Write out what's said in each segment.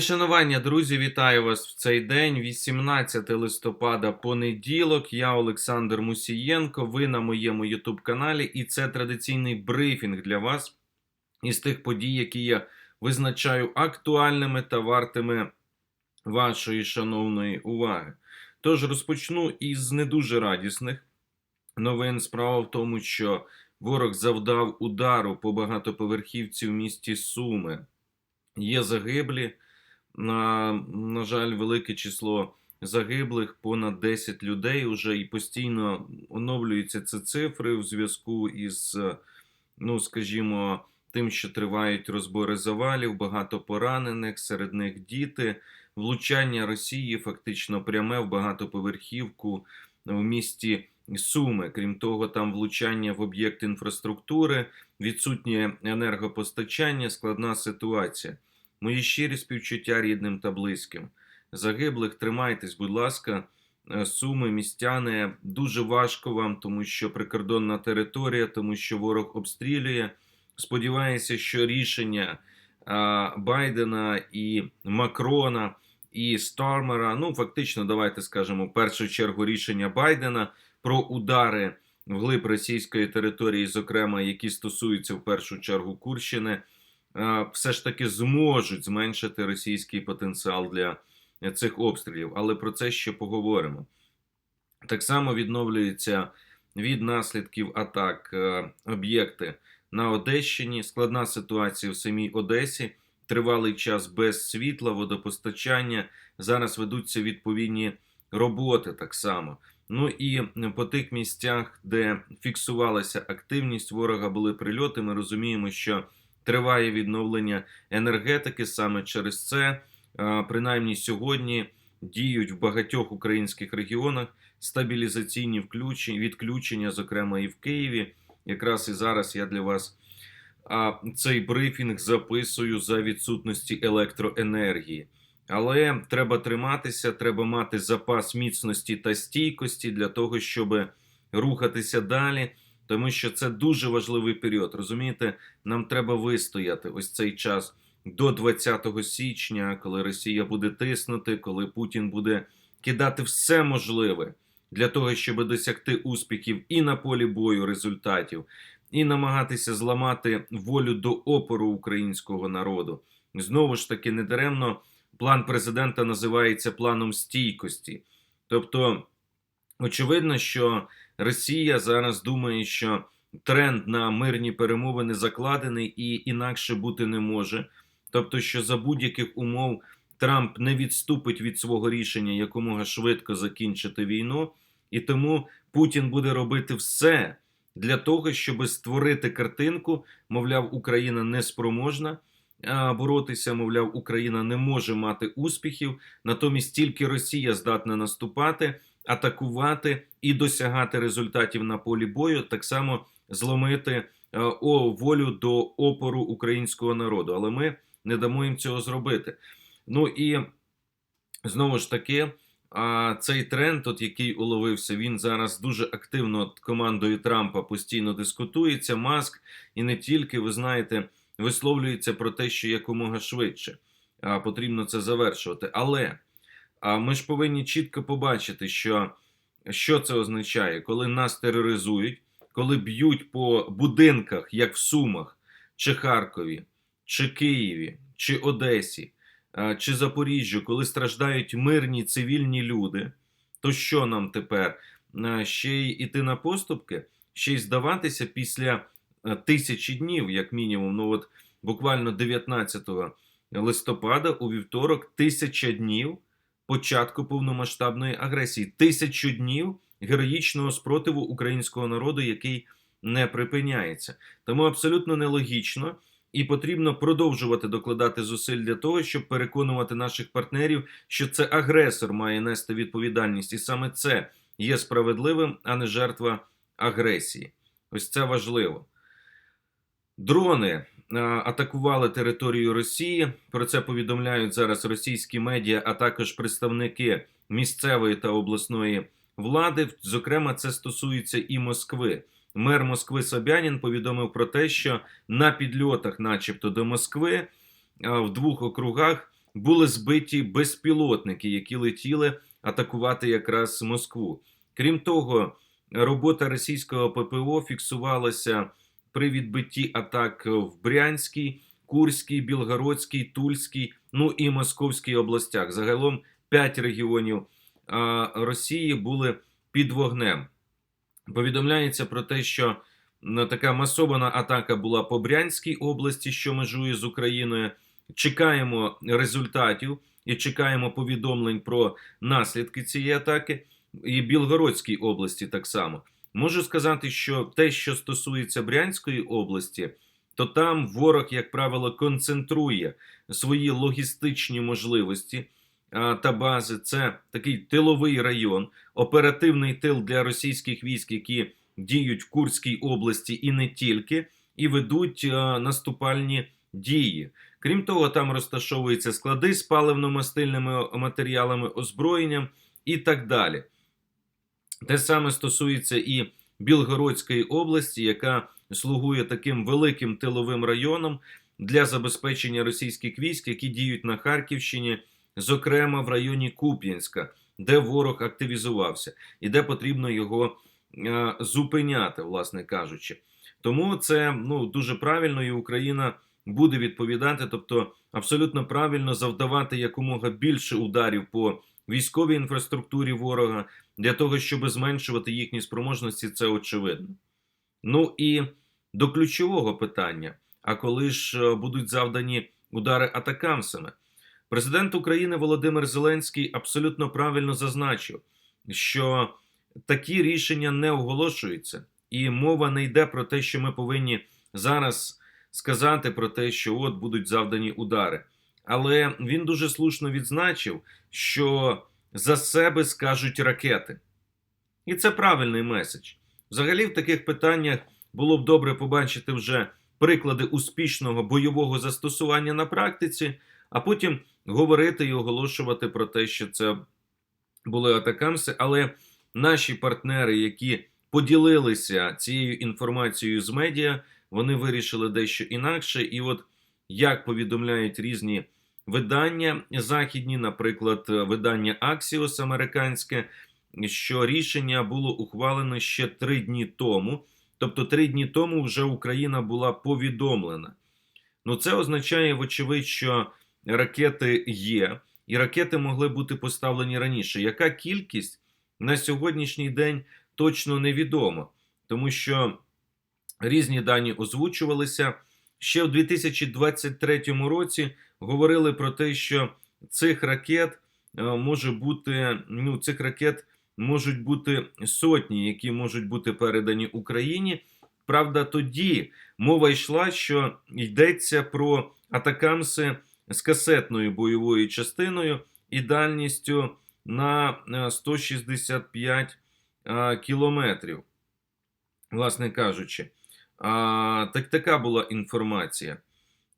Шанування, друзі, вітаю вас в цей день, 18 листопада, понеділок. Я Олександр Мусієнко. Ви на моєму youtube каналі, і це традиційний брифінг для вас із тих подій, які я визначаю актуальними та вартими вашої шановної уваги. Тож розпочну із не дуже радісних новин. Справа в тому, що ворог завдав удару по багатоповерхівці в місті Суми. Є загиблі. На, на жаль, велике число загиблих, понад 10 людей уже і постійно оновлюються ці цифри в зв'язку із, е, ну скажімо, тим, що тривають розбори завалів, багато поранених, серед них діти. Влучання Росії фактично пряме в багатоповерхівку в місті Суми. Крім того, там влучання в об'єкт інфраструктури, відсутнє енергопостачання, складна ситуація. Мої щирі співчуття рідним та близьким. Загиблих, тримайтесь, будь ласка, Е, суми, містяни. Дуже важко вам, тому що прикордонна територія, тому що ворог обстрілює. Сподіваюся, що рішення Байдена і Макрона і Стармера, ну фактично, давайте скажемо, в першу чергу рішення Байдена про удари вглиб російської території, зокрема, які стосуються в першу чергу Курщини е, все ж таки зможуть зменшити російський потенціал для цих обстрілів, але про це ще поговоримо. Так само відновлюються від наслідків атак е, об'єкти на Одещині. Складна ситуація в самій Одесі. Тривалий час без світла, водопостачання. Зараз ведуться відповідні роботи так само. Ну і по тих місцях, де фіксувалася активність ворога, були прильоти. Ми розуміємо, що триває відновлення енергетики саме через це. Принаймні сьогодні діють в багатьох українських регіонах стабілізаційні відключення, зокрема і в Києві. Якраз і зараз я для вас цей брифінг записую за відсутності електроенергії. Але треба триматися, треба мати запас міцності та стійкості для того, щоб рухатися далі. Тому що це дуже важливий період. Розумієте, нам треба вистояти ось цей час до 20 січня, коли Росія буде тиснути, коли Путін буде кидати все можливе для того, щоб досягти успіхів і на полі бою результатів, і намагатися зламати волю до опору українського народу. Знову ж таки, недаремно план президента називається планом стійкості. Тобто, очевидно, що Росія зараз думає, що тренд на мирні перемовини закладений і інакше бути не може. Тобто, що за будь-яких умов Трамп не відступить від свого рішення якомога швидко закінчити війну, і тому Путін буде робити все для того, щоб створити картинку, мовляв, Україна не спроможна боротися, мовляв, Україна не може мати успіхів, натомість тільки Росія здатна наступати, атакувати і досягати результатів на полі бою, так само зломити е, о волю до опору українського народу. Але ми не дамо їм цього зробити. Ну і знову ж таки, цей тренд, от який уловився, він зараз дуже активно командою Трампа постійно дискутується. Маск і не тільки, ви знаєте, висловлюється про те, що якомога швидше потрібно це завершувати. Але а, ми ж повинні чітко побачити, що, що це означає, коли нас тероризують, коли б'ють по будинках, як в Сумах чи Харкові чи Києві, чи Одесі, чи Запоріжжю, коли страждають мирні цивільні люди, то що нам тепер? Ще й іти на поступки, ще й здаватися після тисячі днів, як мінімум. Ну от буквально 19 листопада у вівторок, тисяча днів початку повномасштабної агресії, тисячу днів героїчного спротиву українського народу, який не припиняється. Тому абсолютно нелогічно. І потрібно продовжувати докладати зусиль для того, щоб переконувати наших партнерів, що це агресор має нести відповідальність, і саме це є справедливим, а не жертва агресії. Ось це важливо. Дрони атакували територію Росії. Про це повідомляють зараз російські медіа, а також представники місцевої та обласної влади. Зокрема, це стосується і Москви. Мер Москви Собянін повідомив про те, що на підльотах, начебто, до Москви, в двох округах були збиті безпілотники, які летіли атакувати якраз Москву. Крім того, робота російського ППО фіксувалася при відбитті атак в Брянській, Курській, Білгородській, Тульській, ну і Московській областях. Загалом п'ять регіонів Росії були під вогнем. Повідомляється про те, що така масована атака була по Брянській області, що межує з Україною. Чекаємо результатів і чекаємо повідомлень про наслідки цієї атаки. І Білгородській області так само. Можу сказати, що те, що стосується Брянської області, то там ворог, як правило, концентрує свої логістичні можливості та бази. Це такий тиловий район, оперативний тил для російських військ, які діють в Курській області і не тільки, і ведуть наступальні дії. Крім того, там розташовуються склади з паливно-мастильними матеріалами, озброєнням і так далі. Те саме стосується і Білгородської області, яка слугує таким великим тиловим районом для забезпечення російських військ, які діють на Харківщині, зокрема в районі Куп'янська, де ворог активізувався, і де потрібно його е, зупиняти, власне кажучи. Тому це ну дуже правильно, і Україна буде відповідати, тобто абсолютно правильно завдавати якомога більше ударів по військовій інфраструктурі ворога для того, щоб зменшувати їхні спроможності, це очевидно. Ну і до ключового питання: а коли ж е, будуть завдані удари атакамсами? Президент України Володимир Зеленський абсолютно правильно зазначив, що такі рішення не оголошуються, і мова не йде про те, що ми повинні зараз сказати про те, що от будуть завдані удари. Але він дуже слушно відзначив, що за себе скажуть ракети. І це правильний меседж. Взагалі, в таких питаннях було б добре побачити вже приклади успішного бойового застосування на практиці, а потім говорити і оголошувати про те, що це були атакамси. Але наші партнери, які поділилися цією інформацією з медіа, вони вирішили дещо інакше. І от як повідомляють різні видання західні, наприклад, видання Axios американське, що рішення було ухвалено ще три дні тому. Тобто, три дні тому вже Україна була повідомлена. Ну, це означає, вочевидь, що ракети є, і ракети могли бути поставлені раніше. Яка кількість на сьогоднішній день точно невідома, тому що різні дані озвучувалися. Ще в 2023 році говорили про те, що цих ракет е, може бути ну, цих ракет можуть бути сотні, які можуть бути передані Україні. Правда, тоді мова йшла, що йдеться про атакамси з касетною бойовою частиною і дальністю на е, 165 е, кілометрів, власне кажучи. А, Так така була інформація.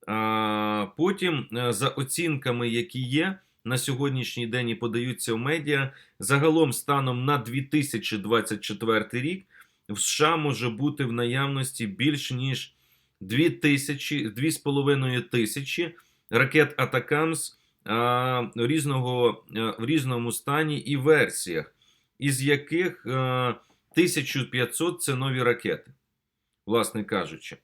А, Потім, е, за оцінками, які є на сьогоднішній день і подаються в медіа, загалом станом на 2024 рік в США може бути в наявності більш ніж 2 тисячі, 2,5 тисячі ракет Атакамс а, різного, а, в різному стані і версіях, із яких а, 1500 це нові ракети, власне кажучи.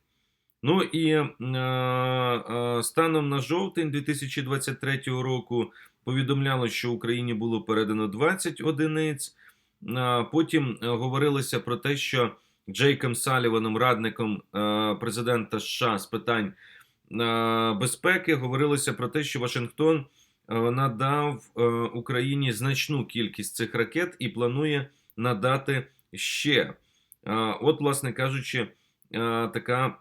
Ну і е, е, станом на жовтень 2023 року повідомляло, що Україні було передано 20 одиниць. А потім е, говорилося про те, що Джейком Саліваном, радником е, президента США з питань е, безпеки, говорилося про те, що Вашингтон е, надав е, Україні значну кількість цих ракет і планує надати ще. Е, от, власне кажучи, е, така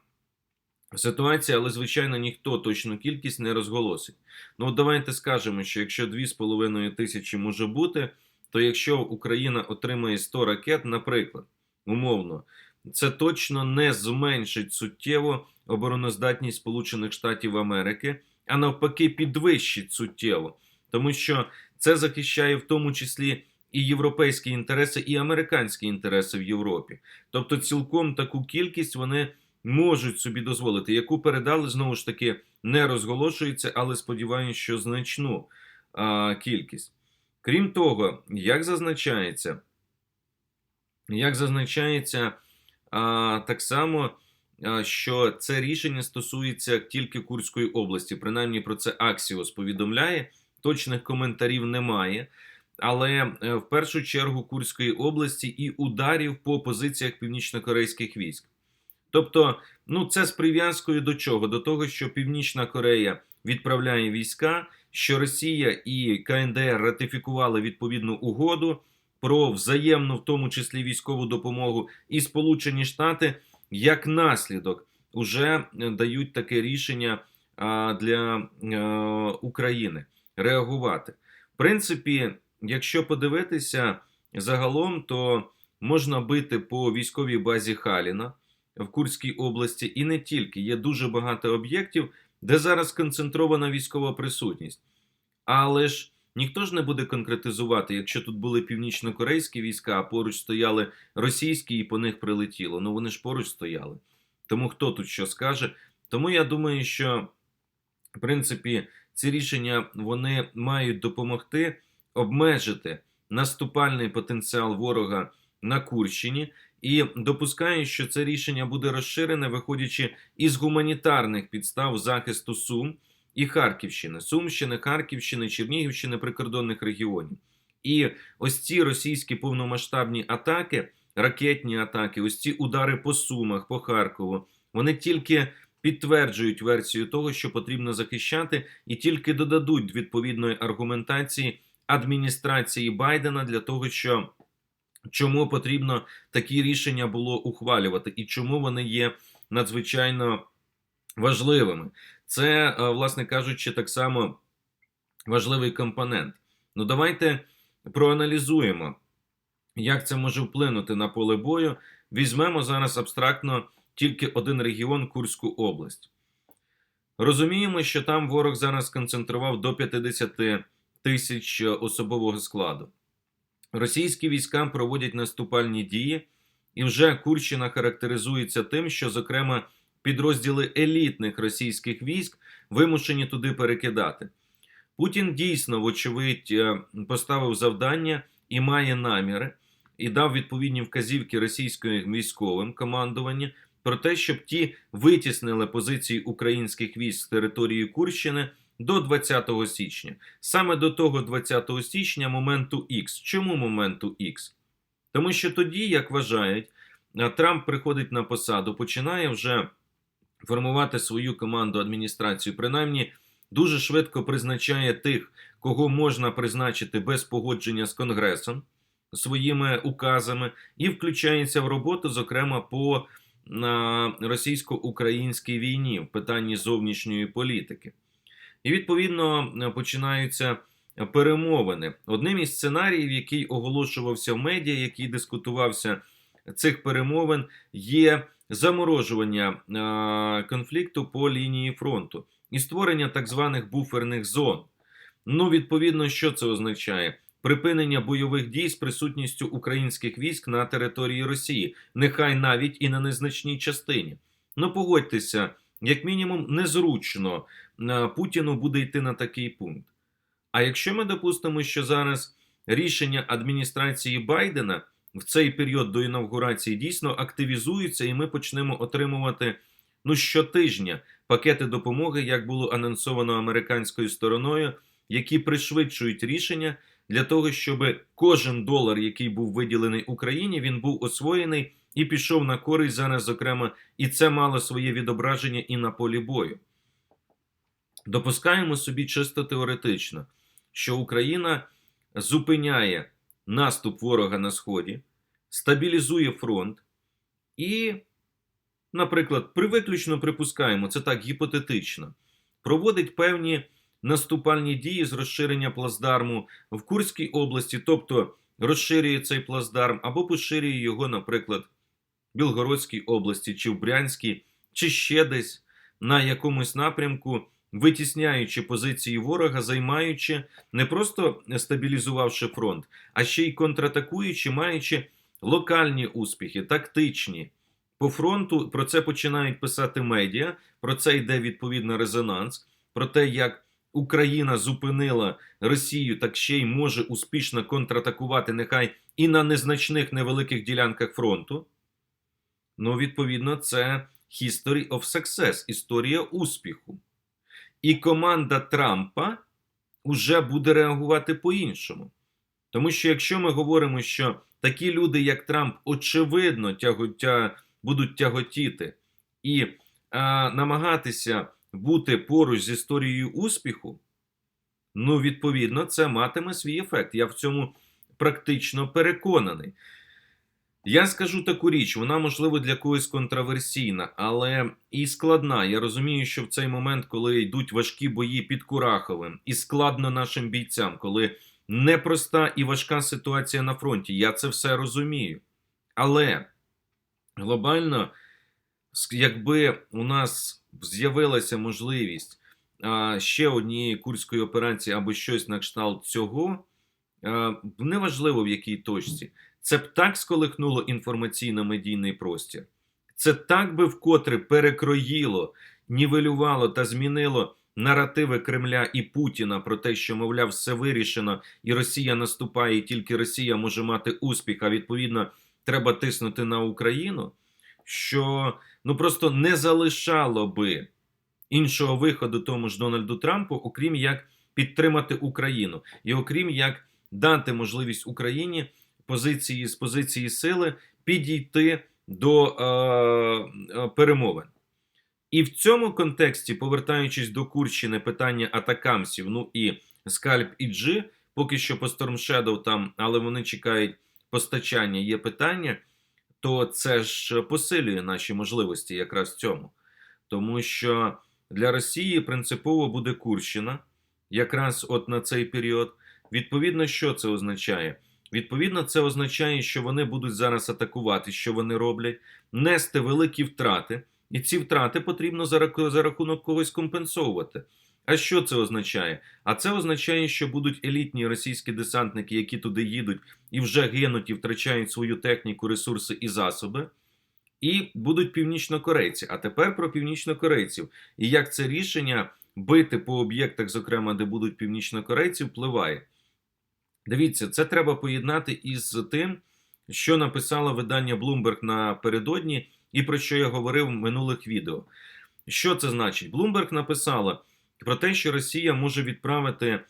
ситуація, але, звичайно, ніхто точну кількість не розголосить. Ну, от давайте скажемо, що якщо 2,5 тисячі може бути, то якщо Україна отримає 100 ракет, наприклад, умовно, це точно не зменшить суттєво обороноздатність Сполучених Штатів Америки, а навпаки, підвищить суттєво, тому що це захищає в тому числі і європейські інтереси, і американські інтереси в Європі. Тобто, цілком таку кількість вони можуть собі дозволити, яку передали знову ж таки не розголошується, але сподіваюся, що значну а, кількість. Крім того, як зазначається, як зазначається а, так само, що це рішення стосується тільки Курської області. Принаймні про це Аксіос повідомляє. Точних коментарів немає. Але е, в першу чергу Курської області і ударів по позиціях північно-корейських військ. Тобто, ну це з прив'язкою до чого? До того, що Північна Корея відправляє війська, що Росія і КНДР ратифікували відповідну угоду про взаємну, в тому числі військову допомогу, і Сполучені Штати як наслідок уже е, дають таке рішення для е, України реагувати. В принципі, якщо подивитися загалом, то можна бити по військовій базі Халіна в Курській області, і не тільки є дуже багато об'єктів, де зараз концентрована військова присутність. Але ж ніхто ж не буде конкретизувати, якщо тут були північно-корейські війська, а поруч стояли російські, і по них прилетіло. Ну вони ж поруч стояли. Тому хто тут що скаже? Тому я думаю, що в принципі ці рішення вони мають допомогти обмежити наступальний потенціал ворога на Курщині. І допускаю, що це рішення буде розширене, виходячи із гуманітарних підстав захисту Сум і Харківщини, Сумщини, Харківщини, Чернігівщини, прикордонних регіонів. І ось ці російські повномасштабні атаки, ракетні атаки, ось ці удари по Сумах, по Харкову, вони тільки підтверджують версію того, що потрібно захищати, і тільки додадуть відповідної аргументації адміністрації Байдена для того, що чому потрібно такі рішення було ухвалювати, і чому вони є надзвичайно важливими. Це, е, власне кажучи, так само важливий компонент. Ну, давайте проаналізуємо, як це може вплинути на поле бою. Візьмемо зараз абстрактно тільки один регіон Курську область. Розуміємо, що там ворог зараз концентрував до 50 тисяч особового складу. Російські війська проводять наступальні дії, і вже Курщина характеризується тим, що, зокрема, підрозділи елітних російських військ вимушені туди перекидати. Путін дійсно, вочевидь, е, поставив завдання і має наміри, і дав відповідні вказівки російським військовим командуванням про те, щоб ті витіснили позиції українських військ з території Курщини до 20 січня. Саме до того 20 січня моменту Х. Чому моменту Х? Тому що тоді, як вважають, Трамп приходить на посаду, починає вже формувати свою команду адміністрацію, принаймні дуже швидко призначає тих, кого можна призначити без погодження з Конгресом своїми указами, і включається в роботу, зокрема по на російсько-українській війні в питанні зовнішньої політики. І відповідно починаються перемовини. Одним із сценаріїв, який оголошувався в медіа, який дискутувався цих перемовин, є заморожування е, конфлікту по лінії фронту і створення так званих буферних зон. Ну, відповідно, що це означає? Припинення бойових дій з присутністю українських військ на території Росії, нехай навіть і на незначній частині. Ну, погодьтеся, як мінімум, незручно е, Путіну буде йти на такий пункт. А якщо ми допустимо, що зараз рішення адміністрації Байдена в цей період до інавгурації дійсно активізуються, і ми почнемо отримувати ну щотижня пакети допомоги, як було анонсовано американською стороною, які пришвидшують рішення для того, щоб кожен долар, який був виділений Україні, він був освоєний і пішов на користь зараз, зокрема, і це мало своє відображення і на полі бою. Допускаємо собі чисто теоретично, що Україна зупиняє наступ ворога на Сході, стабілізує фронт і, наприклад, привиключно припускаємо, це так гіпотетично, проводить певні наступальні дії з розширення плацдарму в Курській області, тобто розширює цей плацдарм або поширює його, наприклад, в Білгородській області, чи в Брянській, чи ще десь на якомусь напрямку, витісняючи позиції ворога, займаючи, не просто стабілізувавши фронт, а ще й контратакуючи, маючи локальні успіхи, тактичні по фронту про це починають писати медіа, про це йде відповідно резонанс, про те, як Україна зупинила Росію, так ще й може успішно контратакувати, нехай і на незначних невеликих ділянках фронту. Ну, відповідно, це history of success, історія успіху. І команда Трампа вже буде реагувати по-іншому. Тому що якщо ми говоримо, що такі люди, як Трамп, очевидно тяготя, будуть тяготіти і а, намагатися бути поруч з історією успіху, ну, відповідно, це матиме свій ефект. Я в цьому практично переконаний. Я скажу таку річ, вона можливо для когось контроверсійна, але і складна. Я розумію, що в цей момент, коли йдуть важкі бої під Кураховим, і складно нашим бійцям, коли непроста і важка ситуація на фронті, я це все розумію. Але глобально, якби у нас з'явилася можливість ще однієї курської операції або щось на кшталт цього, неважливо в якій точці. Це б так сколихнуло інформаційно-медійний простір. Це так би вкотре перекроїло, нівелювало та змінило наративи Кремля і Путіна про те, що, мовляв, все вирішено, і Росія наступає, і тільки Росія може мати успіх, а відповідно треба тиснути на Україну, що ну просто не залишало би іншого виходу тому ж Дональду Трампу, окрім як підтримати Україну, і окрім як дати можливість Україні позиції з позиції сили підійти до е, е, перемовин. І в цьому контексті, повертаючись до Курщини, питання атакамсів, ну і скальп і Джи, поки що по Storm Shadow там, але вони чекають постачання, є питання, то це ж посилює наші можливості якраз в цьому. Тому що для Росії принципово буде Курщина, якраз от на цей період. Відповідно, що це означає? Відповідно, це означає, що вони будуть зараз атакувати, що вони роблять, нести великі втрати, і ці втрати потрібно за рахунок когось компенсовувати. А що це означає? А це означає, що будуть елітні російські десантники, які туди їдуть і вже гинуть і втрачають свою техніку, ресурси і засоби. І будуть північнокорейці. А тепер про північнокорейців. І як це рішення бити по об'єктах, зокрема, де будуть північнокорейці, впливає. Дивіться, це треба поєднати із тим, що написало видання Bloomberg напередодні, і про що я говорив в минулих відео. Що це значить? Bloomberg написала про те, що Росія може відправити е,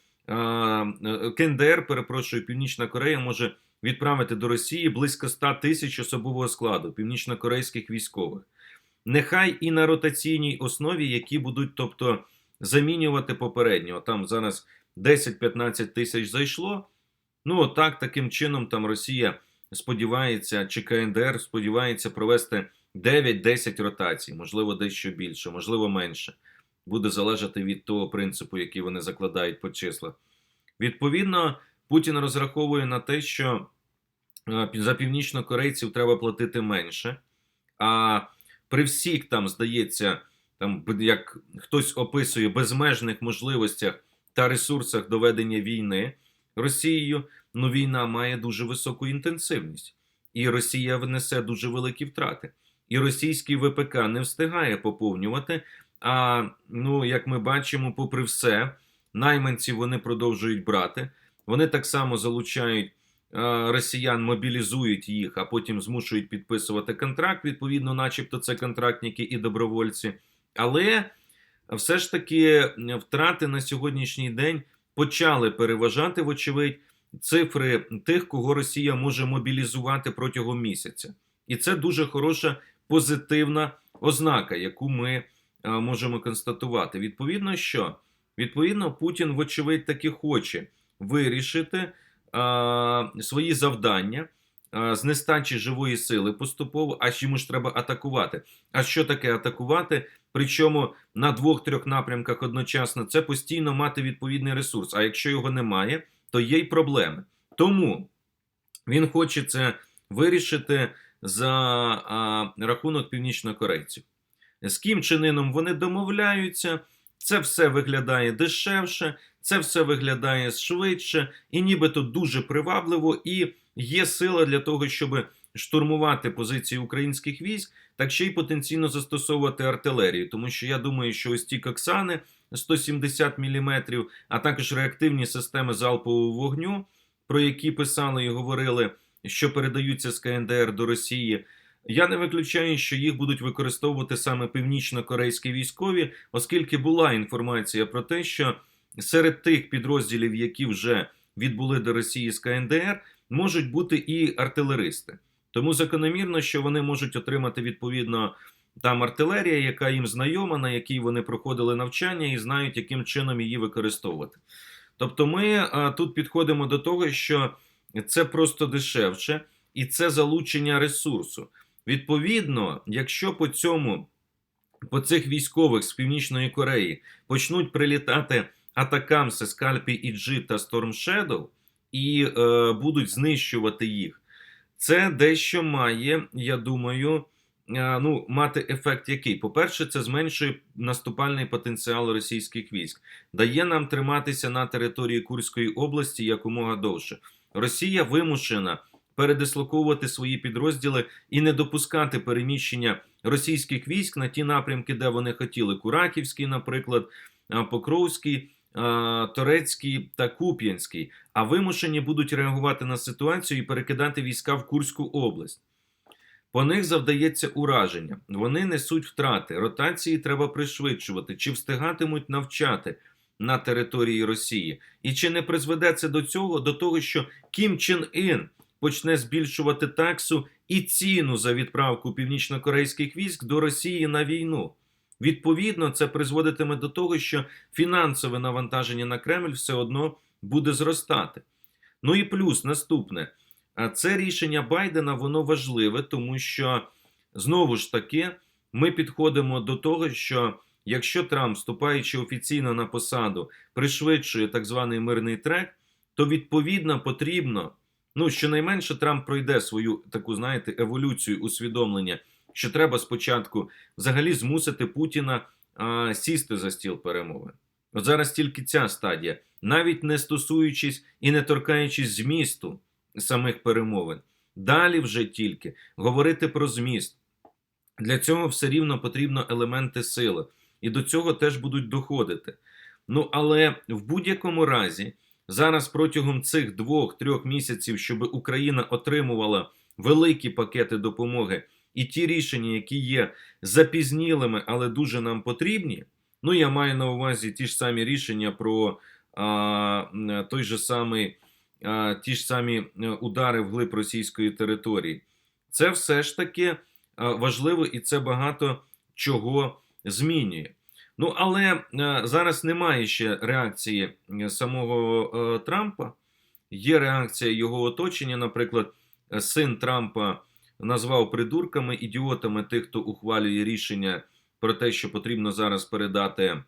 КНДР, перепрошую, Північна Корея може відправити до Росії близько 100 тисяч особового складу північнокорейських військових. Нехай і на ротаційній основі, які будуть, тобто, замінювати попереднього. Там зараз 10-15 тисяч зайшло. Ну, отак, таким чином, там Росія сподівається, чи КНДР сподівається провести 9-10 ротацій, можливо, дещо більше, можливо, менше. Буде залежати від того принципу, який вони закладають по числах. Відповідно, Путін розраховує на те, що е, за північнокорейців треба платити менше. А при всіх там, здається, там, як хтось описує, безмежних можливостях та ресурсах доведення війни Росією, ну війна має дуже високу інтенсивність, і Росія внесе дуже великі втрати. І російський ВПК не встигає поповнювати. А ну, як ми бачимо, попри все, найманці вони продовжують брати. Вони так само залучають росіян, мобілізують їх, а потім змушують підписувати контракт. Відповідно, начебто, це контрактники і добровольці. Але все ж таки втрати на сьогоднішній день почали переважати, вочевидь, цифри тих, кого Росія може мобілізувати протягом місяця. І це дуже хороша позитивна ознака, яку ми е, можемо констатувати. Відповідно, що відповідно Путін, вочевидь, таки хоче вирішити е, свої завдання. З нестачі живої сили поступово, а йому ж треба атакувати. А що таке атакувати? Причому на двох-трьох напрямках одночасно це постійно мати відповідний ресурс. А якщо його немає, то є й проблеми. Тому він хоче це вирішити за а, рахунок північнокорейців. З ким чинином вони домовляються, це все виглядає дешевше, це все виглядає швидше, і нібито дуже привабливо, і є сила для того, щоб штурмувати позиції українських військ, так ще й потенційно застосовувати артилерію. Тому що я думаю, що ось ті коксани 170 мм, а також реактивні системи залпового вогню, про які писали і говорили, що передаються з КНДР до Росії. Я не виключаю, що їх будуть використовувати саме північно-корейські військові, оскільки була інформація про те, що серед тих підрозділів, які вже відбули до Росії з КНДР, можуть бути і артилеристи. Тому закономірно, що вони можуть отримати відповідно там артилерія, яка їм знайома, на якій вони проходили навчання і знають, яким чином її використовувати. Тобто, ми а, тут підходимо до того, що це просто дешевше і це залучення ресурсу. Відповідно, якщо по цьому, по цих військових з Північної Кореї почнуть прилітати атакамси, скальпі і та Storm Shadow і е, будуть знищувати їх, це дещо має, я думаю, е, ну, мати ефект який? По-перше, це зменшує наступальний потенціал російських військ, дає нам триматися на території Курської області якомога довше. Росія вимушена передислоковувати свої підрозділи і не допускати переміщення російських військ на ті напрямки, де вони хотіли: Кураківський, наприклад, Покровський, Торецький та Куп'янський. А вимушені будуть реагувати на ситуацію і перекидати війська в Курську область. По них завдається ураження. Вони несуть втрати. Ротації треба пришвидшувати, чи встигатимуть навчати на території Росії. І чи не призведе це до цього, до того, що Кім Чен Ін почне збільшувати таксу і ціну за відправку північно-корейських військ до Росії на війну? Відповідно, це призводитиме до того, що фінансове навантаження на Кремль все одно буде зростати. Ну і плюс наступне. Це рішення Байдена воно важливе, тому що знову ж таки ми підходимо до того, що якщо Трамп, вступаючи офіційно на посаду, пришвидшує так званий мирний трек, то відповідно потрібно, ну щонайменше Трамп пройде свою таку, знаєте, еволюцію усвідомлення, що треба спочатку взагалі змусити Путіна а, сісти за стіл перемовин. От зараз тільки ця стадія, навіть не стосуючись і не торкаючись змісту самих перемовин. Далі вже тільки говорити про зміст. Для цього все рівно потрібно елементи сили, і до цього теж будуть доходити. Ну але в будь-якому разі, зараз протягом цих двох-трьох місяців, щоб Україна отримувала великі пакети допомоги і ті рішення, які є запізнілими, але дуже нам потрібні. Ну, я маю на увазі ті ж самі рішення про а, той же самий а, ті ж самі е, удари вглиб російської території. Це все ж таки а, важливо і це багато чого змінює. Ну, але е, зараз немає ще реакції е, самого е, Трампа. Є реакція його оточення. Наприклад, е, син Трампа назвав придурками, ідіотами тих, хто ухвалює рішення про те, що потрібно зараз передати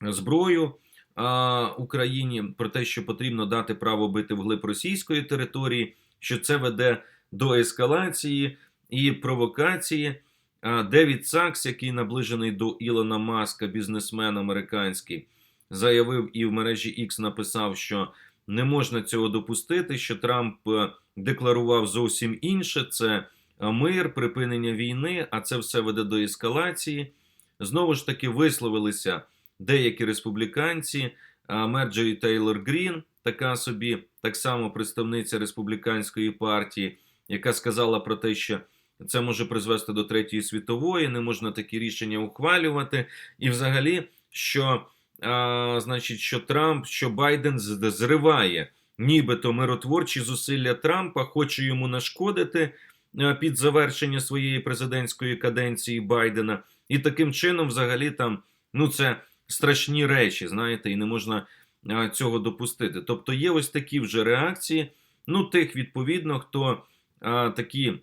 зброю а, Україні, про те, що потрібно дати право бити вглиб російської території, що це веде до ескалації і провокації. А, Девід Сакс, який наближений до Ілона Маска, бізнесмен американський, заявив і в мережі X написав, що не можна цього допустити, що Трамп е, декларував зовсім інше: це е, мир, припинення війни, а це все веде до ескалації. Знову ж таки, висловилися деякі республіканці. а Мерджері Тейлор Грін, така собі, так само представниця республіканської партії, яка сказала про те, що це може призвести до третьої світової, не можна такі рішення ухвалювати. І, взагалі, що а, значить, що Трамп, що Байден зриває нібито миротворчі зусилля Трампа, хоче йому нашкодити а, під завершення своєї президентської каденції Байдена, і таким чином, взагалі, там ну це страшні речі, знаєте, і не можна а, цього допустити. Тобто є ось такі вже реакції. Ну, тих відповідно, хто а, такі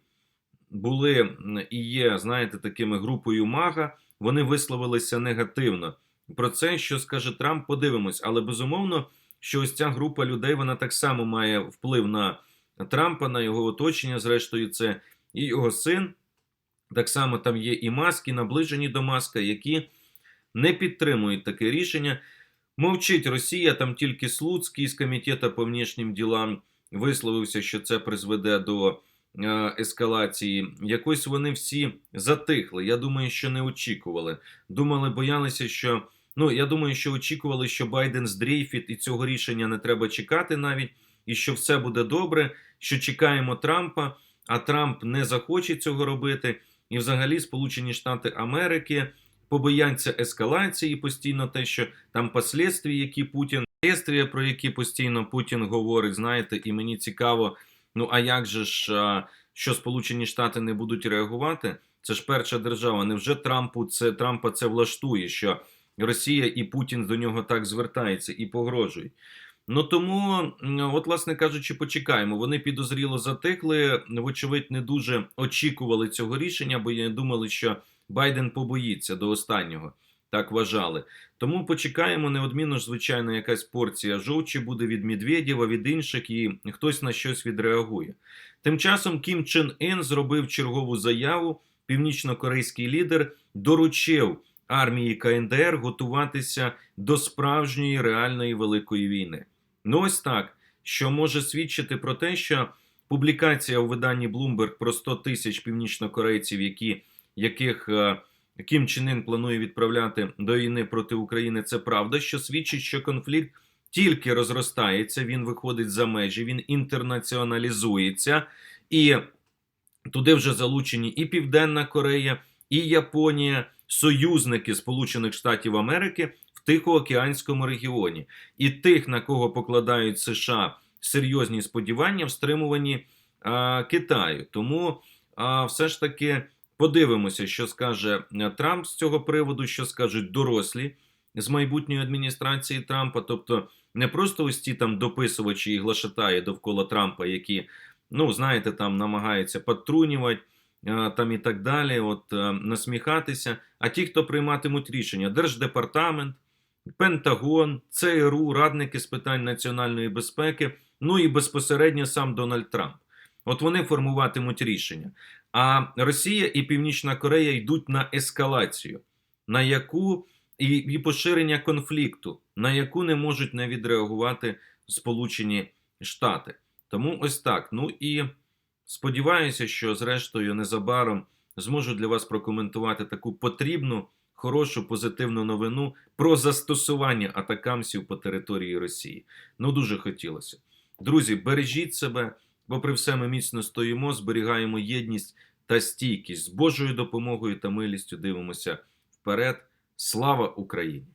були і є, знаєте, такими групою мага, вони висловилися негативно. Про це, що скаже Трамп, подивимось. Але безумовно, що ось ця група людей вона так само має вплив на Трампа, на його оточення. Зрештою, це і його син. Так само там є і маски, наближені до маска, які не підтримують таке рішення. Мовчить Росія, там тільки Слуцький з комітету по внішнім ділам висловився, що це призведе до е, ескалації, якось вони всі затихли. Я думаю, що не очікували. Думали, боялися, що. Ну, я думаю, що очікували, що Байден здрейфить, і цього рішення не треба чекати навіть, і що все буде добре, що чекаємо Трампа, а Трамп не захоче цього робити. І взагалі Сполучені Штати Америки побояться ескалації постійно, те, що там послідстві, які Путін, послідствія, про які постійно Путін говорить, знаєте, і мені цікаво, ну а як же ж, що Сполучені Штати не будуть реагувати? Це ж перша держава. Невже Трампу це Трампа це влаштує? Що Росія і Путін до нього так звертаються і погрожують. Ну тому, от, власне кажучи, почекаємо. Вони підозріло затихли. Вочевидь, не дуже очікували цього рішення, бо я думали, що Байден побоїться до останнього. Так вважали. Тому почекаємо. Неодмінно ж, звичайно, якась порція жовчі буде від Медведєва, від інших, і хтось на щось відреагує. Тим часом Кім Чен Ін зробив чергову заяву. Північно-корейський лідер доручив армії КНДР готуватися до справжньої реальної великої війни. Ну ось так, що може свідчити про те, що публікація у виданні Bloomberg про 100 тисяч північнокорейців, які, яких е, Кім Чен Ін планує відправляти до війни проти України, це правда, що свідчить, що конфлікт тільки розростається, він виходить за межі, він інтернаціоналізується, і туди вже залучені і Південна Корея, і Японія, союзники Сполучених Штатів Америки в Тихоокеанському регіоні, і тих, на кого покладають США серйозні сподівання в стримуванні а, Китаю. Тому а, все ж таки подивимося, що скаже е, Трамп з цього приводу, що скажуть дорослі з майбутньої адміністрації Трампа, тобто не просто ось ті там дописувачі і глашатаї довкола Трампа, які, ну знаєте, там намагаються потрунювати. Е, Там і так далі, от е, насміхатися. А ті, хто прийматимуть рішення, Держдепартамент, Пентагон, ЦРУ, радники з питань національної безпеки, ну і безпосередньо сам Дональд Трамп. От вони формуватимуть рішення. А Росія і Північна Корея йдуть на ескалацію, на яку і, і поширення конфлікту, на яку не можуть не відреагувати Сполучені Штати. Тому ось так. Ну і сподіваюся, що зрештою незабаром зможу для вас прокоментувати таку потрібну, хорошу, позитивну новину про застосування атакамсів по території Росії. Ну дуже хотілося. Друзі, бережіть себе, бо при все ми міцно стоїмо, зберігаємо єдність та стійкість з Божою допомогою та милістю дивимося вперед. Слава Україні!